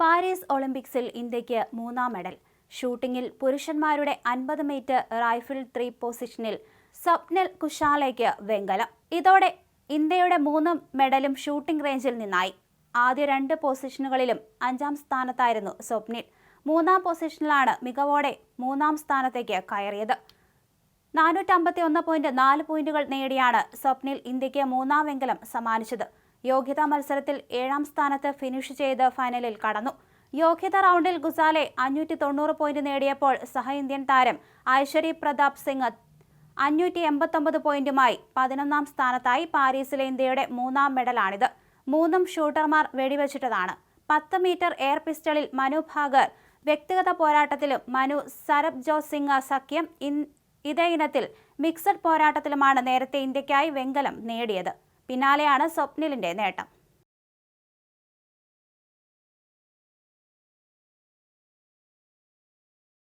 Paris ഒളിമ്പിക്സിൽ ഇന്ത്യയ്ക്ക് മൂന്നാം മെഡൽ. ഷൂട്ടിംഗിൽ പുരുഷന്മാരുടെ അൻപത് മീറ്റർ റൈഫിൾ ത്രീ പൊസിഷനിൽ സ്വപ്നൽ കുഷാലയ്ക്ക് വെങ്കലം. ഇതോടെ ഇന്ത്യയുടെ മൂന്ന് മെഡലും ഷൂട്ടിംഗ് റേഞ്ചിൽ നിന്നായി. ആദ്യ രണ്ട് പൊസിഷനുകളിലും അഞ്ചാം സ്ഥാനത്തായിരുന്നു സ്വപ്നിൽ. മൂന്നാം പൊസിഷനിലാണ് മികവോടെ മൂന്നാം സ്ഥാനത്തേക്ക് കയറിയത്. നാനൂറ്റമ്പത്തി ഒന്ന് പോയിന്റ് നാല് പോയിന്റുകൾ നേടിയാണ് സ്വപ്നിൽ ഇന്ത്യയ്ക്ക് മൂന്നാം വെങ്കലം സമ്മാനിച്ചത്. യോഗ്യതാ മത്സരത്തിൽ ഏഴാം സ്ഥാനത്ത് ഫിനിഷ് ചെയ്ത് ഫൈനലിൽ കടന്നു. യോഗ്യതാ റൗണ്ടിൽ ഗുസാലെ അഞ്ഞൂറ്റി തൊണ്ണൂറ് പോയിന്റ് നേടിയപ്പോൾ സഹ ഇന്ത്യൻ താരം ഐശ്വരി പ്രതാപ് സിംഗ് അഞ്ഞൂറ്റി എൺപത്തൊമ്പത് പോയിന്റുമായി പതിനൊന്നാം സ്ഥാനത്തായി പാരീസിലെ ഇന്ത്യയുടെ മൂന്നാം മെഡലാണിത്. മൂന്നും ഷൂട്ടർമാർ വെടിവെച്ചിട്ടതാണ്. പത്ത് മീറ്റർ എയർ പിസ്റ്റളിൽ മനു ഭാഗർ വ്യക്തിഗത പോരാട്ടത്തിലും മനു സരബ് ജോ സിംഗ് സഖ്യം ഇതേ ഇനത്തിൽ മിക്സഡ് പോരാട്ടത്തിലുമാണ് നേരത്തെ ഇന്ത്യക്കായി വെങ്കലം നേടിയത്. പിന്നാലെയാണ് സ്വപ്നിലിന്റെ നേട്ടം.